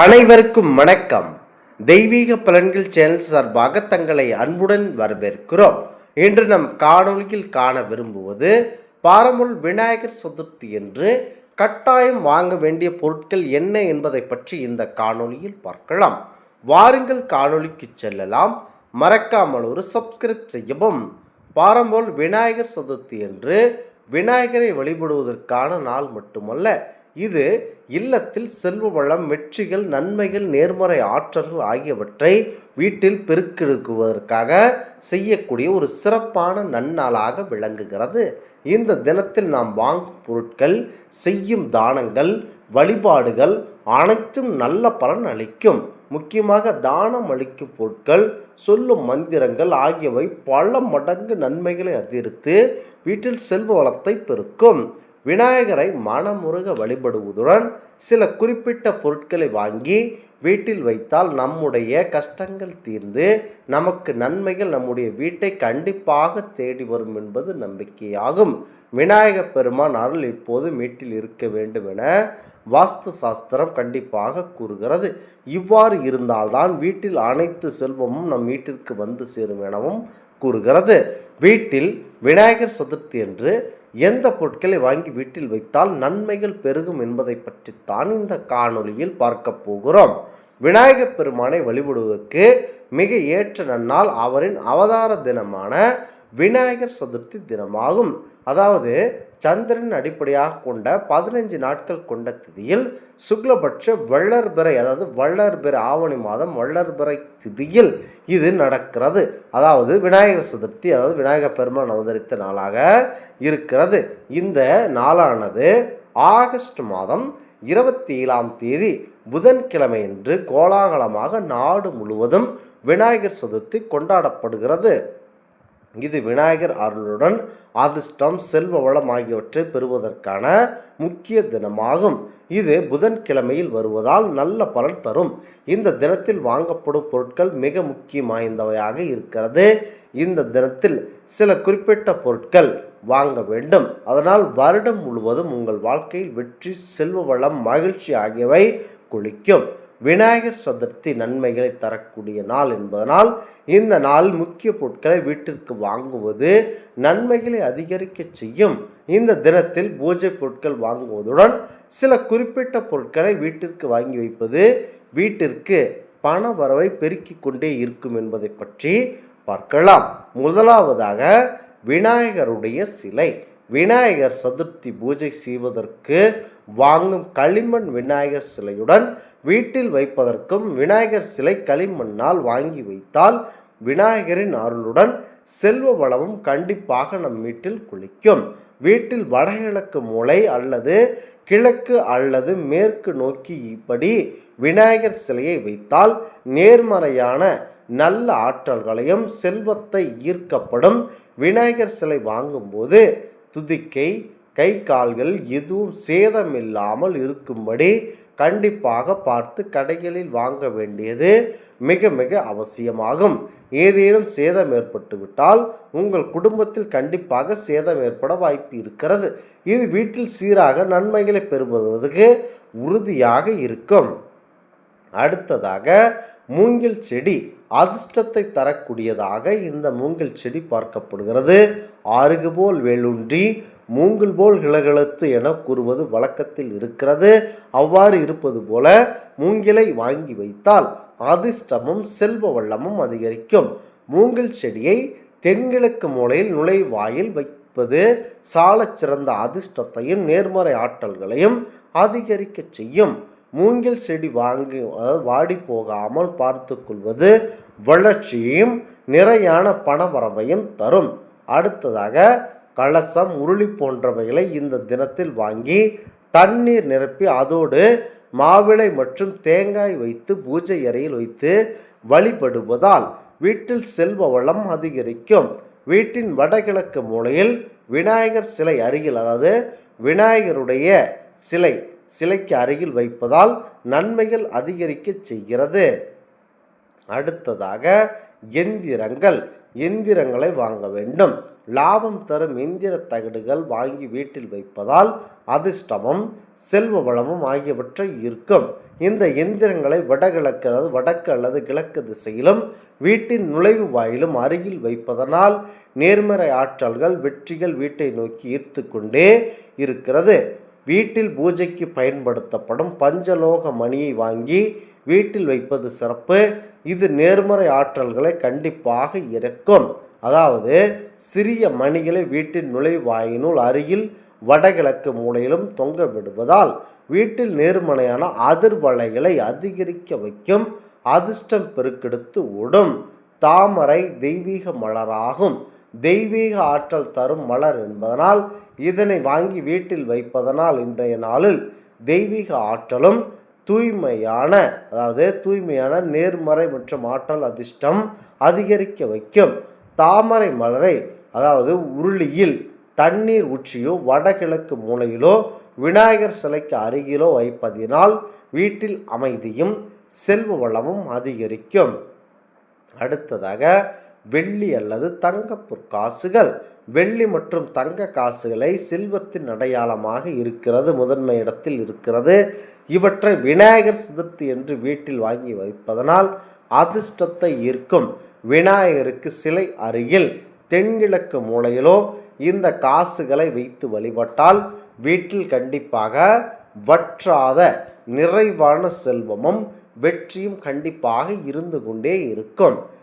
அனைவருக்கும் வணக்கம். தெய்வீக பலன்கள் சேனல் சார்பாக தங்களை அன்புடன் வரவேற்கிறோம். இன்று நம் காணொலியில் காண விரும்புவது பாரமுள் விநாயகர் சதுர்த்தி என்று கட்டாயம் வாங்க வேண்டிய பொருட்கள் என்ன என்பதை பற்றி இந்த காணொளியில் பார்க்கலாம். வாருங்கள் காணொலிக்கு செல்லலாம். மறக்காமல் ஒரு சப்ஸ்கிரைப் செய்யவும். பாரம்போல் விநாயகர் சதுர்த்தி என்று விநாயகரை வழிபடுவதற்கான நாள் மட்டுமல்ல இது இல்லத்தில் செல்வ வளம் வெற்றிகள் நன்மைகள் நேர்மறை ஆற்றல்கள் ஆகியவற்றை வீட்டில் பெருக்கெடுக்குவதற்காக செய்யக்கூடிய ஒரு சிறப்பான நன்னாளாக விளங்குகிறது. இந்த தினத்தில் நாம் வாங்கும் பொருட்கள் செய்யும் தானங்கள் வழிபாடுகள் அனைத்தும் நல்ல பலன் அளிக்கும். முக்கியமாக தானம் அளிக்கும் பொருட்கள் சொல்லும் மந்திரங்கள் ஆகியவை பல மடங்கு நன்மைகளை அதிர்த்து வீட்டில் செல்வ வளத்தை பெருக்கும். விநாயகரை மனமுருக வழிபடுவதுடன் சில குறிப்பிட்ட பொருட்களை வாங்கி வீட்டில் வைத்தால் நம்முடைய கஷ்டங்கள் தீர்ந்து நமக்கு நன்மைகள் நம்முடைய வீட்டை கண்டிப்பாக தேடி வரும் என்பது நம்பிக்கையாகும். விநாயக பெருமான் அருள் இப்போது வீட்டில் இருக்க வேண்டும் என வாஸ்து சாஸ்திரம் கண்டிப்பாக கூறுகிறது. இவ்வாறு இருந்தால்தான் வீட்டில் அனைத்து செல்வமும் நம் வீட்டிற்கு வந்து சேரும் எனவும் கூறுகிறது. வீட்டில் விநாயகர் சதுர்த்தி என்று எந்த பொருட்களை வாங்கி வீட்டில் வைத்தால் நன்மைகள் பெருகும் என்பதை பற்றித்தான் இந்த காணொளியில் பார்க்க போகிறோம். விநாயகப் பெருமானை வழிபடுவதற்கு மிக ஏற்ற நன்னால் அவரின் அவதார தினமான விநாயகர் சதுர்த்தி தினமாகும். அதாவது சந்திரன் அடிப்படையாக கொண்ட பதினைஞ்சு நாட்கள் கொண்ட திதியில் சுக்லபட்ச வள்ளர்பிறை அதாவது வள்ளர்பிறை ஆவணி மாதம் வள்ளர்பிறை திதியில் இது நடக்கிறது. அதாவது விநாயகர் சதுர்த்தி அதாவது விநாயகர் பெருமான் அவதரித்த நாளாக இருக்கிறது. இந்த நாளானது ஆகஸ்ட் மாதம் இருபத்தி ஏழாம் தேதி புதன்கிழமையன்று கோலாகலமாக நாடு முழுவதும் விநாயகர் சதுர்த்தி கொண்டாடப்படுகிறது. இது விநாயகர் அருளுடன் அதிர்ஷ்டம் செல்வ வளம் ஆகியவற்றை பெறுவதற்கான முக்கிய தினமாகும். இது புதன்கிழமையில் வருவதால் நல்ல பலன் தரும். இந்த தினத்தில் வாங்கப்படும் பொருட்கள் மிக முக்கியம் வாய்ந்தவையாக இருக்கிறது. இந்த தினத்தில் சில குறிப்பிட்ட பொருட்கள் வாங்க வேண்டும். அதனால் வருடம் முழுவதும் உங்கள் வாழ்க்கையில் வெற்றி செல்வ வளம் மகிழ்ச்சி ஆகியவை குளிக்கும். விநாயகர் சதுர்த்தி நன்மைகளை தரக்கூடிய நாள் என்பதனால் இந்த நாள் முக்கிய பொருட்களை வீட்டிற்கு வாங்குவது நன்மைகளை அதிகரிக்க செய்யும். இந்த தினத்தில் பூஜை பொருட்கள் வாங்குவதுடன் சில குறிப்பிட்ட பொருட்களை வீட்டிற்கு வாங்கி வைப்பது வீட்டிற்கு பண வரவை பெருக்கிக் கொண்டே இருக்கும் என்பதை பற்றி பார்க்கலாம். முதலாவதாக விநாயகருடைய சிலை. விநாயகர் சதுர்த்தி பூஜை செய்வதற்கு வாங்கும் களிமண் விநாயகர் சிலையுடன் வீட்டில் வைப்பதற்கும் விநாயகர் சிலை களிமண்ணால் வாங்கி வைத்தால் விநாயகரின் அருளுடன் செல்வ வளமும் கண்டிப்பாக நம் வீட்டில் குளிக்கும். வீட்டில் வடகிழக்கு மூலை அல்லது கிழக்கு அல்லது மேற்கு நோக்கி இப்படி விநாயகர் சிலையை வைத்தால் நேர்மறையான நல்ல ஆற்றல்களையும் செல்வத்தை ஈர்க்கப்படும் விநாயகர் சிலை வாங்கும்போது துதிக்கை கை கால்கள் எதுவும் சேதமில்லாமல் இருக்கும்படி கண்டிப்பாக பார்த்து கடைகளில் வாங்க வேண்டியது மிக மிக அவசியமாகும். ஏதேனும் சேதம் ஏற்பட்டுவிட்டால் உங்கள் குடும்பத்தில் கண்டிப்பாக சேதம் ஏற்பட வாய்ப்பு இருக்கிறது. இது வீட்டில் சீராக நன்மைகளை பெறுவதற்கு உறுதியாக இருக்கும். அடுத்ததாக மூங்கில் செடி அதிர்ஷ்டத்தை தரக்கூடியதாக இந்த மூங்கில் செடி பார்க்கப்படுகிறது. ஆறுகு போல் வேலுன்றி மூங்கில் போல் கிளகிழத்து என கூறுவது வழக்கத்தில் இருக்கிறது. அவ்வாறு இருப்பது போல மூங்கிலை வாங்கி வைத்தால் அதிர்ஷ்டமும் செல்வ வள்ளமும் அதிகரிக்கும். மூங்கில் செடியை தென்கிழக்கு மூலையில் நுழைவாயில் வைப்பது சாலச் சிறந்த அதிர்ஷ்டத்தையும் நேர்மறை ஆற்றல்களையும் அதிகரிக்கச் செய்யும். மூங்கில் செடி வாங்கி அதாவது வாடி போகாமல் பார்த்து கொள்வது வளர்ச்சியையும் நிறையான பணவரவையும் தரும். அடுத்ததாக கலசம் உருளி போன்றவைகளை இந்த தினத்தில் வாங்கி தண்ணீர் நிரப்பி அதோடு மாவிளை மற்றும் தேங்காய் வைத்து பூஜை அறையில் வைத்து வழிபடுவதால் வீட்டில் செல்வ வளம் அதிகரிக்கும். வீட்டின் வடகிழக்கு மூலையில் விநாயகர் சிலை அருகில் அதாவது விநாயகருடைய சிலை சிலைக்கு அருகில் வைப்பதால் நன்மைகள் அதிகரிக்க செய்கிறது. அடுத்ததாக எந்திரங்கள். எந்திரங்களை வாங்க வேண்டும். லாபம் தரும் எந்திர தகடுகள் வாங்கி வீட்டில் வைப்பதால் அதிர்ஷ்டமும் செல்வ வளமும் ஆகியவற்றை ஈர்க்கும். இந்த எந்திரங்களை வடகிழக்கு அதாவது வடக்கு அல்லது கிழக்கு திசையிலும் வீட்டின் நுழைவு வாயிலும் அருகில் வைப்பதனால் நேர்மறை ஆற்றல்கள் வெற்றிகள் வீட்டை நோக்கி ஈர்த்து கொண்டே இருக்கிறது. வீட்டில் பூஜைக்கு பயன்படுத்தப்படும் பஞ்சலோக மணியை வாங்கி வீட்டில் வைப்பது சிறப்பு. இது நேர்மறை ஆற்றல்களை கண்டிப்பாக இருக்கும் அதாவது சிறிய மணிகளை வீட்டின் நுழைவாயினுள் அருகில் வடகிழக்கு மூலையிலும் தொங்க விடுவதால் வீட்டில் நேர்மறையான அதிர்வலைகளை அதிகரிக்க வைக்கும். அதிர்ஷ்டம் பெருக்கெடுத்து ஓடும். தாமரை தெய்வீக மலராகும். தெய்வீக ஆற்றல் தரும் மலர் என்பதனால் இதனை வாங்கி வீட்டில் வைப்பதனால் இன்றைய நாளில் தெய்வீக ஆற்றலும் தூய்மையான அதாவது தூய்மையான நேர்மறை மற்றும் ஆற்றல் அதிர்ஷ்டம் அதிகரிக்க வைக்கும் தாமரை மலரை அதாவது உருளியில் தண்ணீர் உச்சியோ வடகிழக்கு மூலையிலோ விநாயகர் சிலைக்கு அருகிலோ வைப்பதினால் வீட்டில் அமைதியும் செல்வ வளமும் அதிகரிக்கும். அடுத்ததாக வெள்ளி அல்லது தங்க பொற்காசுகள். வெள்ளி மற்றும் தங்க காசுகளை செல்வத்தின் அடையாளமாக இருக்கிறது முதன்மை இடத்தில் இருக்கிறது. இவற்றை விநாயகர் சதுர்த்தி என்று வீட்டில் வாங்கி வைப்பதனால் அதிர்ஷ்டத்தை ஈர்க்கும். விநாயகருக்கு சிலை அருகில் தென்கிழக்கு மூலையிலோ இந்த காசுகளை வைத்து வழிபட்டால் வீட்டில் கண்டிப்பாக வற்றாத நிறைவான செல்வமும் வெற்றியும் கண்டிப்பாக இருந்து கொண்டே இருக்கும்.